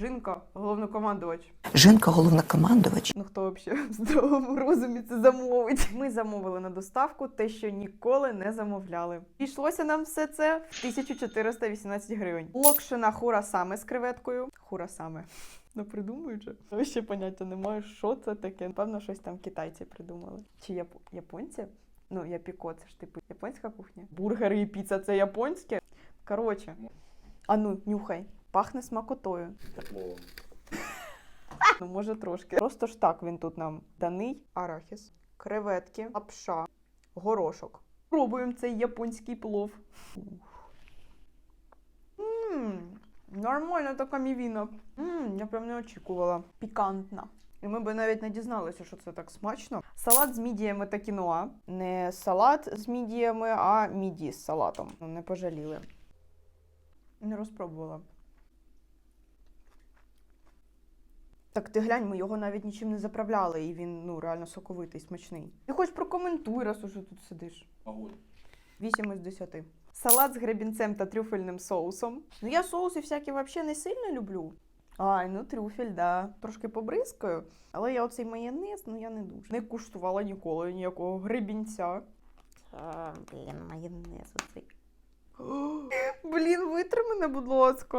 Жінка, головнокомандувач. Жінка головнокомандувач. Ну хто взагалі в здоровому розумі це замовить? Ми замовили на доставку те, що ніколи не замовляли. Пішлося нам все це в 1418 гривень. Локшина хурасами з креветкою. Хурасами. Ну придумують же. Я ще поняття не маю, що це таке. Напевно, щось там китайці придумали. Чи яп... японці? Ну, япіко, це ж типу японська кухня. Бургери і піца це японське. Коротше. А ну, нюхай. Пахне смакотою. Ну, може трошки. Просто ж так він тут нам даний арахіс, креветки, лапша, горошок. Пробуємо цей японський плов. Мм, нормальна така мівіна. Мм, я прям не очікувала. Пікантна. І ми би навіть не дізналися, що це так смачно. Салат з мідіями та кіноа. Не салат з мідіями, а міді з салатом. Ну, Не пожаліли. Не розпробувала. Так ти глянь, ми його навіть нічим не заправляли, і він ну реально соковитий, смачний. Ти хоч прокоментуй, раз уже тут сидиш. Огонь. 8 із 10. Салат з гребінцем та трюфельним соусом. Ну я соуси всякі взагалі не сильно люблю. Ай, ну трюфель, да. Трошки побризкаю. Але я оцей майонез, ну я не дуже. Не куштувала ніколи ніякого гребінця. А, блін, майонез оцей. Блін, витри мене, будь ласка.